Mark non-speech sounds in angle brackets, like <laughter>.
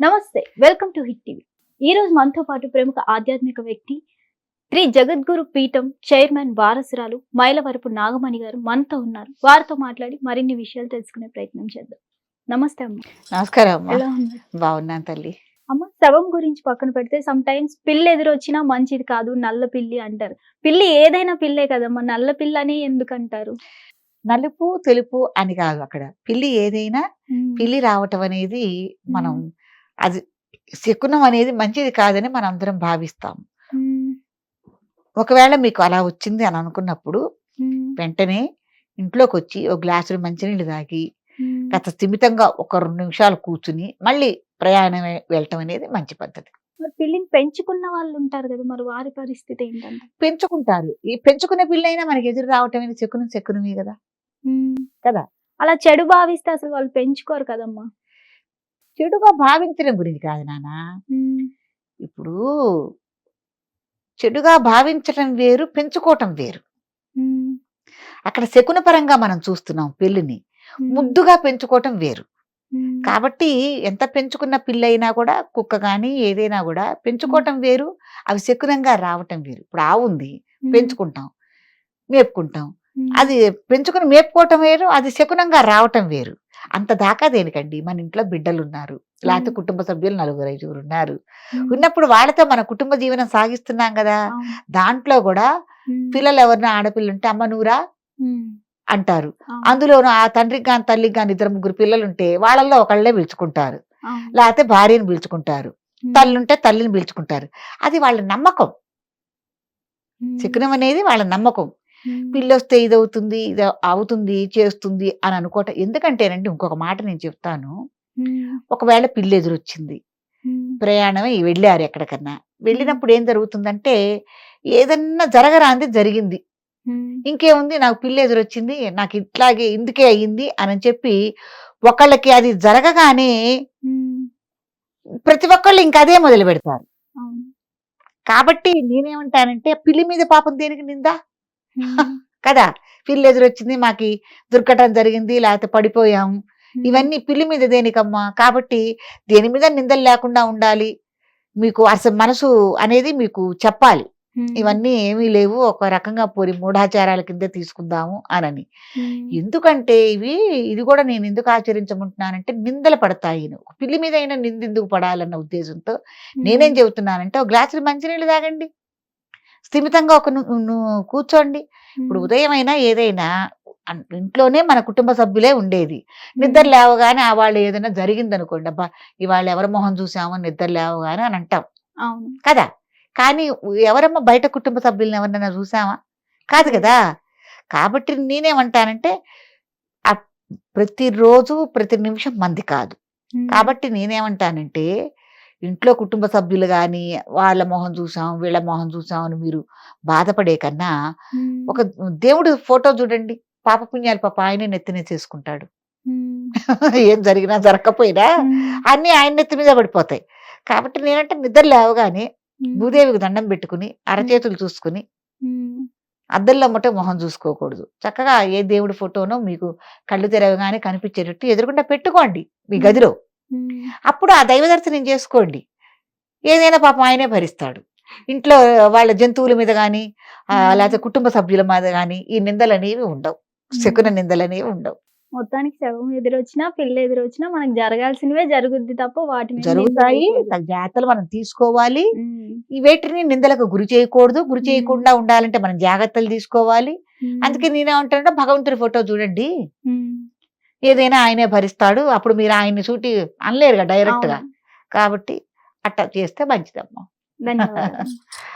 నమస్తే welcome to hit TV. ఈ రోజు మనతో పాటు ప్రముఖ ఆధ్యాత్మిక వ్యక్తి శ్రీ జగద్గురు పీఠం చైర్మన్ వారసురాలు మైలవరపు నాగమణి గారు మనతో ఉన్నారు. వారితో మాట్లాడి మరిన్ని విషయాలు తెలుసుకునే ప్రయత్నం చేద్దాం. నమస్తే అమ్మ. నమస్కారం అమ్మా. ఎలా ఉన్నారు? బాగున్నాను తల్లి. అమ్మ శవం గురించి పక్కన పెడితే సమ్ టైమ్స్ పిల్లి ఎదురొచ్చినా మంచిది కాదు నల్ల పిల్లి అంటారు. పిల్లి ఏదైనా పిల్లే కదమ్మా నల్ల పిల్ల అని ఎందుకు అంటారు నలుపు తెలుపు అని కాదు అక్కడ. పిల్లి ఏదైనా పిల్లి రావటం అనేది మనం. అది శకునం అనేది మంచిది కాదని మనం అందరం భావిస్తాం. ఒకవేళ మీకు అలా వచ్చింది అని అనుకున్నప్పుడు. వెంటనే ఇంట్లోకి వచ్చి ఒక గ్లాసులు మంచినీళ్ళు తాగి. గత స్థిమితంగా ఒక రెండు నిమిషాలు కూర్చుని మళ్ళీ ప్రయాణం వెళ్ళటం అనేది మంచి పద్ధతి మరి పిల్లిని పెంచుకున్న వాళ్ళు ఉంటారు కదా మరి వారి పరిస్థితి ఏంటంటే పెంచుకుంటారు ఈ పెంచుకునే పిల్లి అయినా మనకి ఎదురు రావటం అనేది శకునం శకునమే కదా కదా. అలా చెడు భావిస్తే అసలు వాళ్ళు పెంచుకోరు కదమ్మా చెడుగా భావించడం గురించి కాదు నాన్న. ఇప్పుడు చెడుగా భావించటం వేరు పెంచుకోవటం వేరు. అక్కడ శకున పరంగా మనం చూస్తున్నాం పెళ్ళిని ముద్దుగా పెంచుకోవటం వేరు. కాబట్టి ఎంత పెంచుకున్న పిల్లైనా కూడా కుక్క కానీ ఏదైనా కూడా పెంచుకోవటం వేరు అవి శకునంగా రావటం వేరు. ఇప్పుడు ఆవు ఉంది పెంచుకుంటాం మేపుకుంటాం. అది పెంచుకుని మేపుకోవటం వేరు అది శకునంగా రావటం వేరు. అంత దాకా దేనికండి? మన ఇంట్లో బిడ్డలు ఉన్నారు లేకపోతే. కుటుంబ సభ్యులు నలుగురు ఐదుగురు ఉన్నారు. ఉన్నప్పుడు వాళ్ళతో మన కుటుంబ జీవనం సాగిస్తున్నాం కదా! దాంట్లో కూడా పిల్లలు ఎవరిన ఆడపిల్ల ఉంటే అమ్మ నూరా అంటారు. అందులో ఆ తండ్రికి కానీ తల్లికి కానీ ఇద్దరు ముగ్గురు పిల్లలు ఉంటే వాళ్ళల్లో ఒకళ్ళే పిలుచుకుంటారు. లేకపోతే భార్యను పిలుచుకుంటారు. తల్లి ఉంటే తల్లిని పిలుచుకుంటారు. అది వాళ్ళ నమ్మకం. శకునం అనేది వాళ్ళ నమ్మకం. పిల్లి వస్తే ఇది అవుతుంది ఇది అవుతుంది చేస్తుంది అని అనుకోవటం. ఎందుకంటేనండి ఇంకొక మాట నేను చెప్తాను. ఒకవేళ పిల్లి ఎదురొచ్చింది ప్రయాణమే వెళ్ళారు ఎక్కడికన్నా. వెళ్ళినప్పుడు ఏం జరుగుతుందంటే ఏదన్నా జరగరాంది జరిగింది. ఇంకేముంది నాకు పిల్లి ఎదురొచ్చింది నాకు ఇట్లాగే ఇందుకే అయ్యింది అని చెప్పి ఒకళ్ళకి అది జరగగానే ప్రతి ఒక్కళ్ళు ఇంకా అదే మొదలు పెడతారు కాబట్టి నేనేమంటానంటే పిల్లి మీద పాపం దేనికి నిందా? కదా! పిల్లి ఎదురొచ్చింది మాకి దుర్ఘటన జరిగింది లేకపోతే పడిపోయాము ఇవన్నీ పిల్లి మీద దేనికమ్మా? కాబట్టి దేని మీద నిందలు లేకుండా ఉండాలి? మీకు అసలు మనసు అనేది మీకు చెప్పాలి. ఇవన్నీ ఏమీ లేవు. ఒక రకంగా పోరి మూఢాచారాల కింద తీసుకుందాము అనని. ఎందుకంటే ఇవి ఇది కూడా నేను ఎందుకు ఆచరించమంటున్నానంటే నిందలు పడతాయి. ఒక పిల్లి మీద అయినా నింద ఎందుకు పడాలన్న ఉద్దేశంతో నేనేం చెబుతున్నానంటే ఒక గ్లాసులు మంచినీళ్ళు తాగండి. స్థిమితంగా ఒక కూర్చోండి. ఇప్పుడు ఉదయం అయినా ఏదైనా ఇంట్లోనే మన కుటుంబ సభ్యులే ఉండేది. నిద్ర లేవగానే ఆ వాళ్ళు ఏదైనా జరిగింది అనుకోండి అబ్బా! ఇవాళ ఎవరి మొహం చూసామో నిద్ర లేవగానే అని అంటాం. కదా! కానీ ఎవరమ్మా బయట కుటుంబ సభ్యులను ఎవరినైనా చూసామా? కాదు కదా! కాబట్టి నేనేమంటానంటే ప్రతిరోజు ప్రతి నిమిషం మంది కాదు. కాబట్టి నేనేమంటానంటే ఇంట్లో కుటుంబ సభ్యులు కానీ వాళ్ళ మొహం చూసాం వీళ్ళ మొహం చూసాం అని మీరు బాధపడే కన్నా ఒక దేవుడు ఫోటో చూడండి. పాప పుణ్యాలు పాప ఆయనే నెత్తినే చేసుకుంటాడు. ఏం జరిగినా జరగకపోయినా అన్ని ఆయన నెత్తి మీద పడిపోతాయి. కాబట్టి నేనంటే నిద్ర లేవగానే భూదేవికి దండం పెట్టుకుని అరచేతులు చూసుకుని అద్దంలో మటే మొహం చూసుకోకూడదు. చక్కగా ఏ దేవుడి ఫోటోనో మీకు కళ్ళు తెరవగానే కనిపించేటట్టు ఎదురుకుండా పెట్టుకోండి మీ. గదిలో. అప్పుడు ఆ దైవ దర్శనం చేసుకోండి. ఏదైనా పాపం ఆయనే భరిస్తాడు. ఇంట్లో వాళ్ళ జంతువుల మీద కానీ. లేకపోతే కుటుంబ సభ్యుల మీద కానీ ఈ నిందలు అనేవి ఉండవు. శకున నిందలు అనేవి ఉండవు. మొత్తానికి శవం ఎదురొచ్చినా పిల్ల ఎదురొచ్చినా మనకు జరగాల్సినవే జరుగుద్ది తప్ప వాటి జరుగుతాయి. జాగ్రత్తలు మనం తీసుకోవాలి. ఈ వేటిని నిందలకు గురి చేయకూడదు. గురి. చేయకుండా ఉండాలంటే మనం జాగ్రత్తలు తీసుకోవాలి. అందుకే నేనేమంటానంటే భగవంతుడి ఫోటో చూడండి. ఏదైనా ఆయనే భరిస్తాడు. అప్పుడు మీరు ఆయన్ని చూటి అనలేరుగా డైరెక్ట్గా. అవును. కాబట్టి అట్లా చేస్తే మంచిదమ్మా. ధన్యవాదాలు. <laughs>